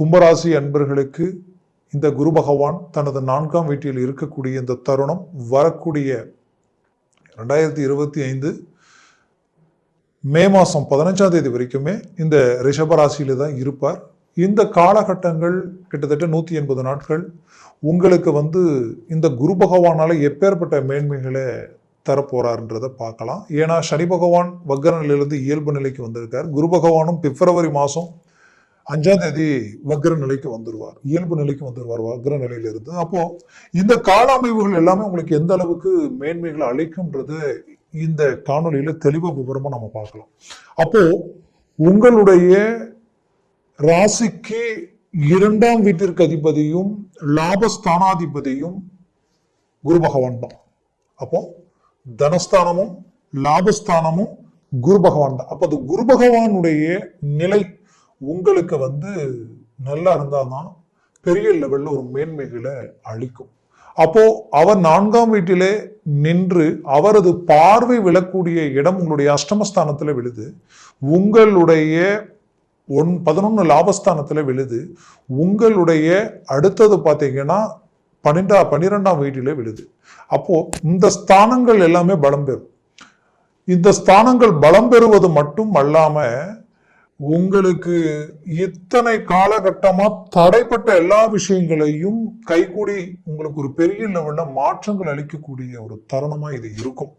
கும்பராசி அன்பர்களுக்கு இந்த குரு பகவான் தனது நான்காம் வீட்டில் இருக்கக்கூடிய இந்த தருணம் வரக்கூடிய ரெண்டாயிரத்தி இருபத்தி ஐந்து மே மாதம் பதினஞ்சாம் தேதி வரைக்குமே இந்த ரிஷபராசியில தான் இருப்பார். இந்த காலகட்டங்கள் கிட்டத்தட்ட நூற்றி எண்பது நாட்கள். உங்களுக்கு வந்து இந்த குரு பகவானால் எப்பேற்பட்ட மேன்மைகளை தரப்போறாருன்றதை பார்க்கலாம். ஏன்னா சனி பகவான் வக்கர இயல்பு நிலைக்கு வந்திருக்கார். குரு பகவானும் பிப்ரவரி மாதம் அஞ்சாம் தேதி வக்ர நிலைக்கு வந்துடுவார் இயல்பு நிலைக்கு வந்துடுவார் வக்ர நிலையிலிருந்து. அப்போ இந்த கால அமைவுகள் எல்லாமே உங்களுக்கு எந்த அளவுக்கு மேன்மைகளை அளிக்கும்ன்றது இந்த காணொலியில தெளிவாக விவரமா நம்ம பார்க்கலாம். அப்போ உங்களுடைய ராசிக்கு இரண்டாம் வீட்டிற்கு அதிபதியும் லாபஸ்தானாதிபதியும் குரு பகவான் தான். அப்போ தனஸ்தானமும் லாபஸ்தானமும் குரு பகவான் தான். அப்போ அது குரு பகவானுடைய நிலை உங்களுக்கு வந்து நல்லா இருந்தாதான் பெரிய லெவலில் ஒரு மேன்மைகளை அளிக்கும். அப்போ அவர் நான்காம் வீட்டிலே நின்று அவரது பார்வை விழக்கூடிய இடம் உங்களுடைய அஷ்டமஸ்தானத்தில் விழுது. உங்களுடைய ஒன் பதினொன்று லாபஸ்தானத்தில் விழுது. உங்களுடைய அடுத்தது பார்த்தீங்கன்னா பன்னெண்டா பன்னிரெண்டாம் வீட்டிலே விழுது. அப்போது இந்த ஸ்தானங்கள் எல்லாமே பலம் பெறும். இந்த ஸ்தானங்கள் பலம் பெறுவது மட்டும் அல்லாமல் உங்களுக்கு இத்தனை காலகட்டமா தடைப்பட்ட எல்லா விஷயங்களையும் கைகூடி உங்களுக்கு ஒரு பெரிய லெவல்ல மாற்றங்கள் அளிக்கக்கூடிய ஒரு தருணமா இது இருக்கும்.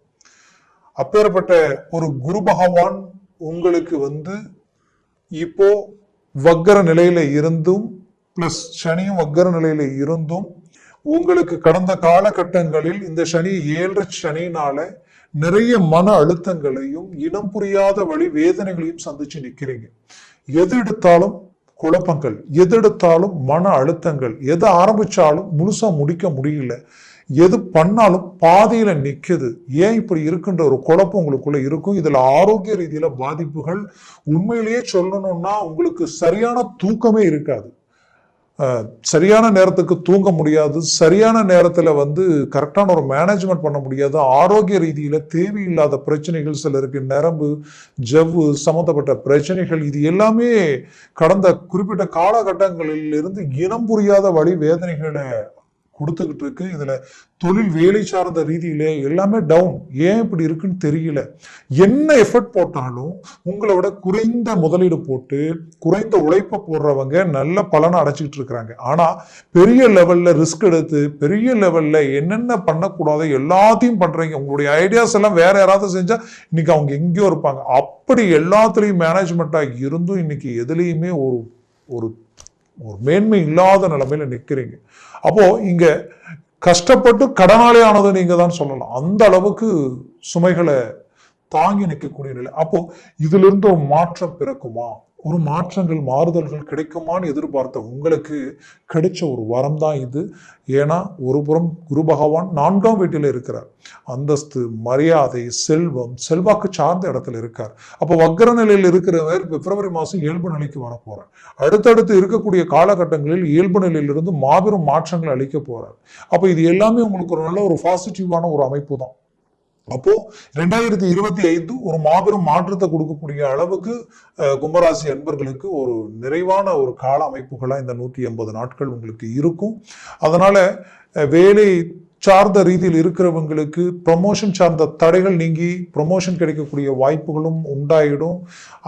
அப்பேற்பட்ட ஒரு குரு பகவான் உங்களுக்கு வந்து இப்போ வக்கர நிலையில இருந்தும் பிளஸ் சனியும் வக்கர நிலையில இருந்தும் உங்களுக்கு கடந்த காலகட்டங்களில் இந்த சனி ஏழரை சனினால நிறைய மன அழுத்தங்களையும் இனம் புரியாத வழி வேதனைகளையும் சந்திச்சு நிக்கிறீங்க. எது எடுத்தாலும் குழப்பங்கள் எது எடுத்தாலும் மன அழுத்தங்கள் எது ஆரம்பிச்சாலும் முழுசா முடிக்க முடியல எது பண்ணாலும் பாதியில நிக்குது. ஏன் இப்படி இருக்குன்ற ஒரு குழப்பம் உங்களுக்குள்ள இருக்கும்? இதுல ஆரோக்கிய ரீதியில பாதிப்புகள் உண்மையிலேயே சொல்லணும்னா உங்களுக்கு சரியான தூக்கமே இருக்காது. சரியான நேரத்துக்கு தூங்க முடியாது. சரியான நேரத்தில் வந்து கரெக்டான ஒரு மேனேஜ்மெண்ட் பண்ண முடியாது. ஆரோக்கிய ரீதியில் தேவையில்லாத பிரச்சனைகள் சிலருக்கு நரம்பு ஜவ்வு சம்மந்தப்பட்ட பிரச்சனைகள் இது எல்லாமே கடந்த குறிப்பிட்ட காலகட்டங்களில் இருந்து இனம் புரியாத வழி வேதனைகளை கொடுத்துக்கிட்டு இருக்கு இதுல தொழில் வேலை சார்ந்த ரீதியில எல்லாமே டவுன் ஏன் இப்படி இருக்குன்னு தெரியல. என்ன எஃபர்ட் போட்டாலும் உங்களை விட குறைந்த முதலீடு போட்டு குறைந்த உழைப்பை போடுறவங்க நல்ல பலனை அடைச்சிக்கிட்டு இருக்கிறாங்க. ஆனா பெரிய லெவல்ல ரிஸ்க் எடுத்து பெரிய லெவல்ல என்னென்ன பண்ணக்கூடாத எல்லாத்தையும் பண்றீங்க. உங்களுடைய ஐடியாஸ் எல்லாம் வேற யாராவது செஞ்சா இன்னைக்கு அவங்க எங்கேயோ இருப்பாங்க. அப்படி எல்லாத்துலேயும் மேனேஜ்மெண்ட்டாக இருந்தும் இன்னைக்கு எதுலேயுமே ஒரு ஒரு ஒரு மேன்மை இல்லாத நிலைமையில் நிற்கிறீங்க அப்போது இங்கே கஷ்டப்பட்டு கடனாளி ஆனது நீங்கள் தான் சொல்லலாம். அந்த அளவுக்கு சுமைகளை தாங்கி நிற்கக்கூடிய நிலை. அப்போது இதிலிருந்து ஒரு மாற்றம் பிறக்குமா? ஒரு மாற்றங்கள் மாறுதல்கள் கிடைக்குமான்னு எதிர்பார்த்த உங்களுக்கு கிடைச்ச ஒரு வரம் தான் இது. ஏன்னா ஒரு புறம் குரு பகவான் நான்காம் வீட்டில் இருக்கிறார். அந்தஸ்து மரியாதை செல்வம் செல்வாக்கு சார்ந்த இடத்துல இருக்கார். அப்போ வக்கர நிலையில் இருக்கிறவர் பிப்ரவரி மாதம் இயல்பு நிலைக்கு வர போகிறார் அடுத்தடுத்து இருக்கக்கூடிய காலகட்டங்களில் இயல்பு நிலையிலிருந்து மாபெரும் மாற்றங்கள் அளிக்க போகிறார் அப்போ இது எல்லாமே உங்களுக்கு ஒரு நல்ல ஒரு பாசிட்டிவான ஒரு அமைப்பு தான் அப்போ ரெண்டாயிரத்தி இருபத்தி ஐந்து ஒரு மாபெரும் மாற்றத்தை கொடுக்கக்கூடிய அளவுக்கு கும்பராசி அன்பர்களுக்கு ஒரு நிறைவான ஒரு கால அமைப்புகளாக இந்த நூற்றி எண்பது நாட்கள் உங்களுக்கு இருக்கும். அதனால வேலை சார்ந்த ரீதியில் இருக்கிறவங்களுக்கு ப்ரமோஷன் சார்ந்த தடைகள் நீங்கி ப்ரமோஷன் கிடைக்கக்கூடிய வாய்ப்புகளும் உண்டாயிடும்.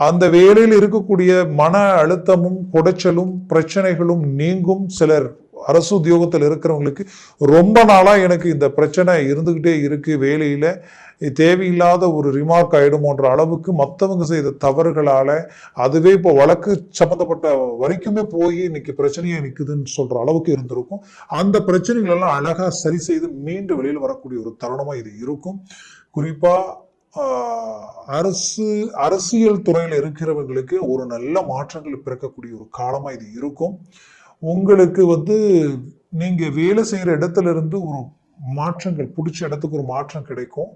அந்த வேலையில் இருக்கக்கூடிய மன அழுத்தமும் குடைச்சலும் பிரச்சனைகளும் நீங்கும் சிலர் அரசு உத்தியோகத்தில் இருக்கிறவங்களுக்கு ரொம்ப நாளாக எனக்கு இந்த பிரச்சனை இருந்துக்கிட்டே இருக்குது வேலையில். தேவையில்லாத ஒரு ரிமார்க் ஆகிடுமோன்ற அளவுக்கு மற்றவங்க செய்த தவறுகளால் அதுவே இப்போ வழக்கு சம்மந்தப்பட்ட வரைக்குமே போய் இன்னைக்கு பிரச்சனையாக நிற்குதுன்னு சொல்கிற அளவுக்கு இருந்திருக்கும். அந்த பிரச்சனைகள் எல்லாம் சரி செய்து மீண்டு வெளியில் வரக்கூடிய ஒரு தருணமாக இது இருக்கும். குறிப்பாக அரசு அரசியல் துறையில் இருக்கிறவங்களுக்கு ஒரு நல்ல மாற்றங்கள் பிறக்கக்கூடிய ஒரு காலமாக இது இருக்கும். உங்களுக்கு வந்து நீங்கள் வேலை செய்கிற இடத்துல இருந்து ஒரு மாற்றங்கள் பிடிச்ச இடத்துக்கு ஒரு மாற்றம் கிடைக்கும்.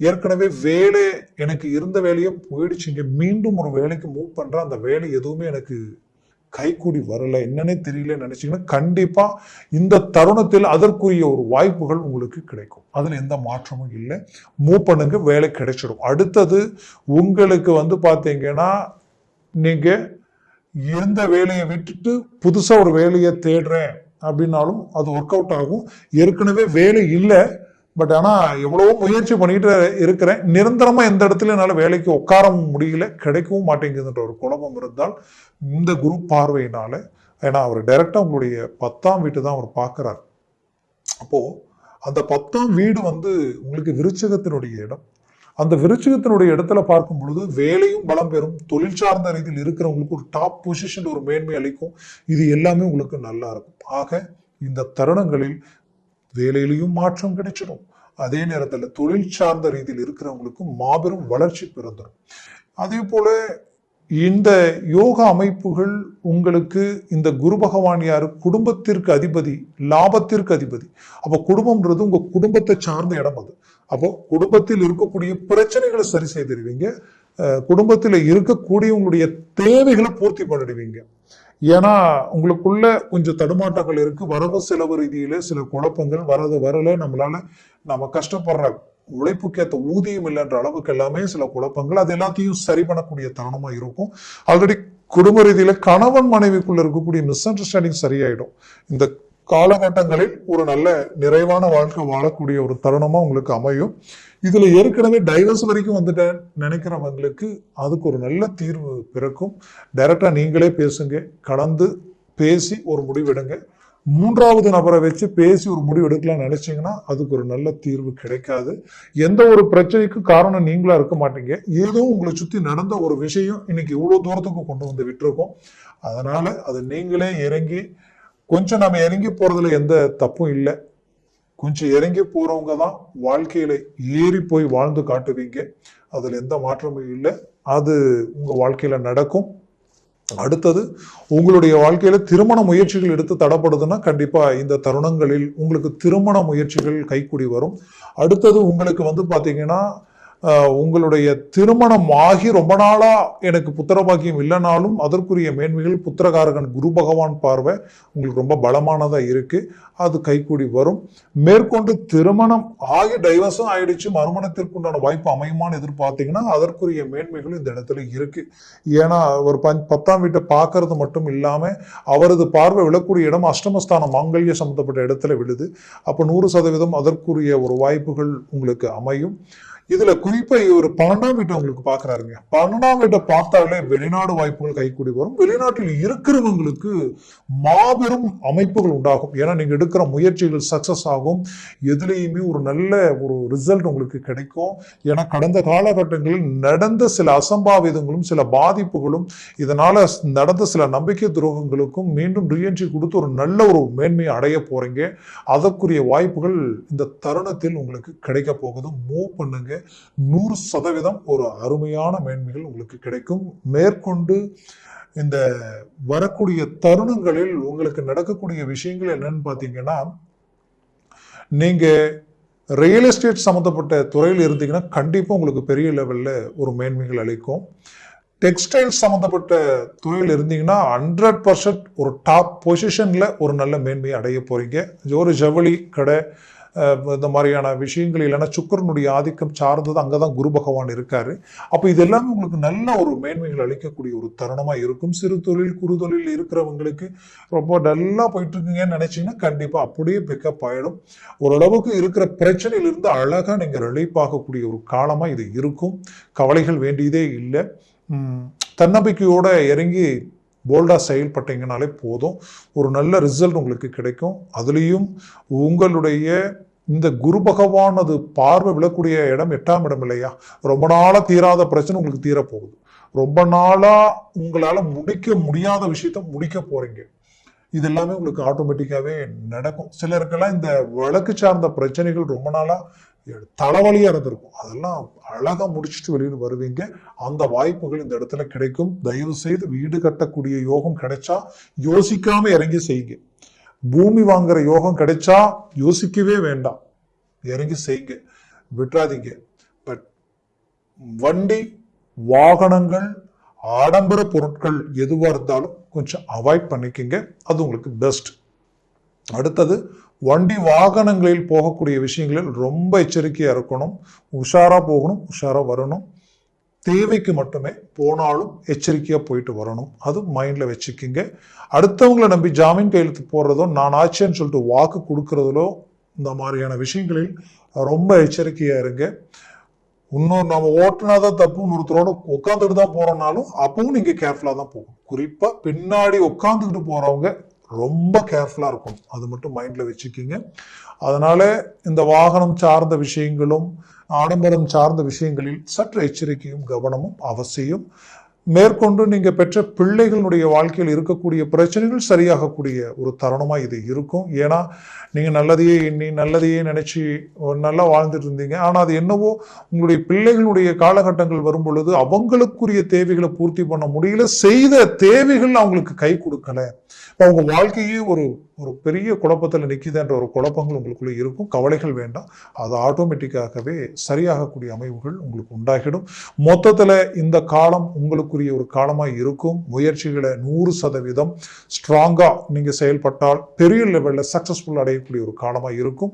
ஏற்கனவே வேலை எனக்கு இருந்த வேலையும் போயிடுச்சுங்க மீண்டும் ஒரு வேலைக்கு மூவ் பண்ணுற அந்த வேலை எதுவுமே எனக்கு கைக்கூடி வரல. என்னன்னே தெரியல நினைச்சீங்கன்னா கண்டிப்பாக இந்த தருணத்தில் அதற்குரிய ஒரு வாய்ப்புகள் உங்களுக்கு கிடைக்கும். அதில் எந்த மாற்றமும் இல்லை. மூவ் பண்ணுங்க வேலை கிடைச்சிடும். அடுத்தது உங்களுக்கு வந்து பார்த்தீங்கன்னா நீங்கள் இருந்த வேலையை விட்டுட்டு புதுசாக ஒரு வேலையை தேடுறேன் அப்படின்னாலும் அது ஒர்க் அவுட் ஆகும். ஏற்கனவே வேலை இல்லை பட் ஆனால் எவ்வளவோ முயற்சி பண்ணிட்டு இருக்கிறேன். நிரந்தரமாக எந்த இடத்துல என்னால் வேலைக்கு உட்காரவும் முடியல கிடைக்கவும் மாட்டேங்குதுன்ற ஒரு குழப்பம் இருந்தால் இந்த குரு பார்வையினால ஏன்னா அவர் டைரெக்டாக உங்களுடைய பத்தாம் வீட்டு தான் அவர் பார்க்குறார். அப்போது அந்த பத்தாம் வீடு வந்து உங்களுக்கு விருச்சகத்தினுடைய இடம். அந்த விருச்சிகத்தினுடைய இடத்துல பார்க்கும் பொழுது வேலையும் பலம் பெறும். தொழில் சார்ந்த ரீதியில் இருக்கிறவங்களுக்கு ஒரு டாப் பொசிஷன் ஒரு மேன்மை அளிக்கும். இது எல்லாமே உங்களுக்கு நல்லா இருக்கும். ஆக இந்த தருணங்களில் வேலையிலையும் மாற்றம் கிடைச்சிடும். அதே நேரத்தில் தொழில் சார்ந்த ரீதியில் இருக்கிறவங்களுக்கும் மாபெரும் வளர்ச்சி பிறந்துடும் அதே போல இந்த யோக அமைப்புகள் உங்களுக்கு இந்த குரு பகவான் யார்? குடும்பத்திற்கு அதிபதி லாபத்திற்கு அதிபதி. அப்போ குடும்பம்ன்றது உங்கள் குடும்பத்தை சார்ந்த இடம் அது. அப்போ குடும்பத்தில் இருக்கக்கூடிய பிரச்சனைகளை சரி செய்திருவீங்க குடும்பத்தில் இருக்கக்கூடிய உங்களுடைய தேவைகளை பூர்த்தி பண்ணிடுவீங்க. ஏன்னா உங்களுக்குள்ள கொஞ்சம் தடுமாட்டங்கள் இருக்கு. வரவு செலவு ரீதியில சில குழப்பங்கள் வரது வரல. நம்மளால நம்ம கஷ்டப்படுற உழைப்புக்கேற்ற ஊதியம் இல்லைன்ற அளவுக்கு எல்லாமே சில குழப்பங்கள். அது எல்லாத்தையும் சரி பண்ணக்கூடிய தருணமா இருக்கும். ஆல்ரெடி குடும்ப ரீதியில கணவன் மனைவிக்குள்ள இருக்கக்கூடிய மிஸ் அண்டர்ஸ்டாண்டிங் சரியாயிடும். இந்த காலகட்டங்களில் ஒரு நல்ல நிறைவான வாழ்க்கை வாழக்கூடிய ஒரு தருணமாக உங்களுக்கு அமையும். இதில் ஏற்கனவே டைவர்ஸ் வரைக்கும் வந்துட்டேன் நினைக்கிறவங்களுக்கு அதுக்கு ஒரு நல்ல தீர்வு பிறக்கும். டைரெக்டாக நீங்களே பேசுங்க கலந்து பேசி ஒரு முடிவெடுங்க மூன்றாவது நபரை வச்சு பேசி ஒரு முடிவு எடுக்கலாம்னு நினைச்சிங்கன்னா அதுக்கு ஒரு நல்ல தீர்வு கிடைக்காது. எந்த ஒரு பிரச்சனைக்கும் காரணம் நீங்களா இருக்க மாட்டீங்க. ஏதோ உங்களை சுற்றி நடந்த ஒரு விஷயம் இன்னைக்கு இவ்வளோ தூரத்துக்கு கொண்டு வந்து விட்டுருக்கோம். அதனால அதை நீங்களே இறங்கி கொஞ்சம் நம்ம இறங்கி போறதுல எந்த தப்பும் இல்லை. கொஞ்சம் இறங்கி போறவங்க தான் வாழ்க்கையில ஏறி போய் வாழ்ந்து காட்டுவீங்க. அதுல எந்த மாற்றமும் இல்லை. அது உங்க வாழ்க்கையில நடக்கும். அடுத்தது உங்களுடைய வாழ்க்கையில திருமண முயற்சிகள் எடுத்து தடப்படுதுன்னா கண்டிப்பா இந்த தருணங்களில் உங்களுக்கு திருமண முயற்சிகள் கைக்கூடி வரும். அடுத்தது உங்களுக்கு வந்து பாத்தீங்கன்னா உங்களுடைய திருமணம் ஆகி ரொம்ப நாளாக எனக்கு புத்திர பாக்கியம் இல்லைனாலும் அதற்குரிய மேன்மைகள் புத்திரகாரகன் குரு பகவான் பார்வை உங்களுக்கு ரொம்ப பலமானதாக இருக்குது அது கைக்கூடி வரும். மேற்கொண்டு திருமணம் ஆகி டைவர்ஸும் ஆயிடுச்சு. மறுமணத்திற்குண்டான வாய்ப்பு அமையுமான்னு எதிர்பார்த்தீங்கன்னா அதற்குரிய மேன்மைகள் இந்த இடத்துல இருக்குது ஏன்னா ஒரு பஞ் பத்தாம் வீட்டை பார்க்கறது மட்டும் இல்லாமல் அவரது பார்வை விழக்கூடிய இடம் அஷ்டமஸ்தானம் மாங்கல்ய சம்மந்தப்பட்ட இடத்துல விழுது. அப்போ நூறு சதவீதம் அதற்குரிய ஒரு வாய்ப்புகள் உங்களுக்கு அமையும். இதுல குறிப்பா இவர் பன்னெண்டாம் வீட்டை உங்களுக்கு பாக்குறாருங்க பன்னெண்டாம் வீட்டை பார்த்தாலே வெளிநாடு வாய்ப்புகள் கைக்கூடி வரும். வெளிநாட்டில் இருக்கிறவங்களுக்கு மாபெரும் அமைப்புகள் உண்டாகும். ஏன்னா நீங்க எடுக்கிற முயற்சிகள் சக்சஸ் ஆகும். எதுலேயுமே ஒரு நல்ல ஒரு ரிசல்ட் உங்களுக்கு கிடைக்கும். ஏன்னா கடந்த காலகட்டங்களில் நடந்த சில அசம்பாவிதங்களும் சில பாதிப்புகளும் இதனால நடந்த சில நம்பிக்கை துரோகங்களுக்கும் மீண்டும் ரீஎன்ட்ரி கொடுத்து ஒரு நல்ல ஒரு மேன்மையை அடைய போறீங்க. அதற்குரிய வாய்ப்புகள் இந்த தருணத்தில் உங்களுக்கு கிடைக்க போகுது. மூவ் பண்ணுங்க. நூறு சதவீதம் ஒரு அருமையான மேன்மைகள் உங்களுக்கு கிடைக்கும். மேற்கொண்டு இந்த வரக்கூடிய தருணங்களில் உங்களுக்கு நடக்கக்கூடிய விஷயங்கள் என்னன்னு பார்த்தீங்கன்னா நீங்க ரியல் எஸ்டேட் சம்மந்தப்பட்ட துறையில் இருந்தீங்கன்னா கண்டிப்பாக உங்களுக்கு பெரிய லெவலில் ஒரு மேன்மைகள் அளிக்கும். டெக்ஸ்டைல் சம்மந்தப்பட்ட துறையில் இருந்தீங்கன்னா ஹண்ட்ரட் பர்சன்ட் ஒரு டாப் பொசிஷனில் ஒரு நல்ல மேன்மையை அடைய போறீங்க. ஒரு ஜவுளி கடை இந்த மாதிரியான விஷயங்கள் இல்லைன்னா சுக்கரனுடைய ஆதிக்கம் சார்ந்தது அங்கே தான் குரு பகவான் இருக்காரு. அப்போ இது எல்லாமே உங்களுக்கு நல்ல ஒரு மேன்மைகள் அளிக்கக்கூடிய ஒரு தருணமாக இருக்கும். சிறு தொழில் குறு தொழில் இருக்கிறவங்களுக்கு ரொம்ப டல்லாக போயிட்டு இருக்கீங்கன்னு நினைச்சீங்கன்னா கண்டிப்பாக அப்படியே பிக்கப் ஆகிடும் ஓரளவுக்கு இருக்கிற பிரச்சனையிலிருந்து அழகாக நீங்கள் ரிலீஃப் ஆகக்கூடிய ஒரு காலமாக இது இருக்கும். கவலைகள் வேண்டியதே இல்லை. தன்னம்பிக்கையோடு இறங்கி போல்டாக செயல்பட்டீங்கனாலே போதும். ஒரு நல்ல ரிசல்ட் உங்களுக்கு கிடைக்கும். அதுலேயும் உங்களுடைய இந்த குரு பகவானது பார்வை விழக்கூடிய இடம் எட்டாம் இடம் இல்லையா? ரொம்ப நாளாக தீராத பிரச்சனை உங்களுக்கு தீரப்போகுது. ரொம்ப நாளாக உங்களால் முடிக்க முடியாத விஷயத்த முடிக்க போகிறீங்க இது எல்லாமே உங்களுக்கு ஆட்டோமேட்டிக்காகவே நடக்கும். சிலருக்கெல்லாம் இந்த வழக்கு சார்ந்த பிரச்சனைகள் ரொம்ப நாளாக தலைவலியா இருந்திருக்கும். அதெல்லாம் அழகா முடிச்சுட்டு வெளியில் வருவீங்க. அந்த வாய்ப்புகள் இந்த இடத்துல கிடைக்கும். தயவு செய்து வீடு கட்டக்கூடிய யோகம் கிடைச்சா யோசிக்காம இறங்கி செய்யுங்க. பூமி வாங்குற யோகம் கிடைச்சா யோசிக்கவே வேண்டாம். இறங்கி செய்யுங்க. விட்டுறாதீங்க. பட் வண்டி வாகனங்கள் ஆடம்பர பொருட்கள் எதுவாக இருந்தாலும் கொஞ்சம் அவாய்ட் பண்ணிக்கங்க. அது உங்களுக்கு பெஸ்ட். அடுத்தது வண்டி வாகனங்களில் போகக்கூடிய விஷயங்களில் ரொம்ப எச்சரிக்கையாக இருக்கணும். உஷாராக போகணும் உஷாராக வரணும். தேவைக்கு மட்டுமே போனாலும் எச்சரிக்கையாக போயிட்டு வரணும். அது மைண்டில் வச்சுக்கிங்க. அடுத்தவங்களை நம்பி ஜாமீன் கையெழுத்து போடுறதோ நான் ஆச்சேன்னு சொல்லிட்டு வாக்கு கொடுக்குறதுலோ இந்த மாதிரியான விஷயங்களில் ரொம்ப எச்சரிக்கையாக இருங்க. இன்னும் நம்ம ஓட்டுனாதான் தப்புன்னு ஒருத்தரோட உட்காந்துட்டு தான் போகிறோம்னாலும் அப்பவும் நீங்கள் கேர்ஃபுல்லாக தான் போகும் குறிப்பாக பின்னாடி உட்காந்துக்கிட்டு போகிறவங்க ரொம்ப கேர்ஃபுல்லா இருக்கும். அது மட்டும் மைண்ட்ல வச்சுக்கிங்க. அதனால இந்த வாகனம் சார்ந்த விஷயங்களும் ஆடம்பரம் சார்ந்த விஷயங்களில் சற்று எச்சரிக்கையும் கவனமும் அவசியம். மேற்கொண்டு நீங்கள் பெற்ற பிள்ளைகளுடைய வாழ்க்கையில் இருக்கக்கூடிய பிரச்சனைகள் சரியாகக்கூடிய ஒரு தருணமாக இது இருக்கும். ஏன்னா நீங்கள் நல்லதையே எண்ணி நல்லதையே நினச்சி நல்லா வாழ்ந்துட்டு இருந்தீங்க. ஆனால் அது என்னவோ உங்களுடைய பிள்ளைகளுடைய காலகட்டங்கள் வரும் பொழுது அவங்களுக்குரிய தேவைகளை பூர்த்தி பண்ண முடியல. செய்த தேவைகள் அவங்களுக்கு கை கொடுக்கல. இப்போ அவங்க வாழ்க்கையே ஒரு ஒரு பெரிய குழப்பத்தில் நிற்கிதுன்ற ஒரு குழப்பங்கள் உங்களுக்குள்ளே இருக்கும். கவலைகள் வேண்டாம். அது ஆட்டோமேட்டிக்காகவே சரியாகக்கூடிய அமைவுகள் உங்களுக்கு உண்டாகிடும். மொத்தத்தில் இந்த காலம் உங்களுக்கு உங்களுக்குரிய ஒரு காலமாக இருக்கும். முயற்சிகளை நூறு சதவீதம் ஸ்ட்ராங்கா நீங்க செயல்பட்டால் பெரிய லெவலில் சக்ஸஸ்ஃபுல் அடையக்கூடிய ஒரு காலமாக இருக்கும்.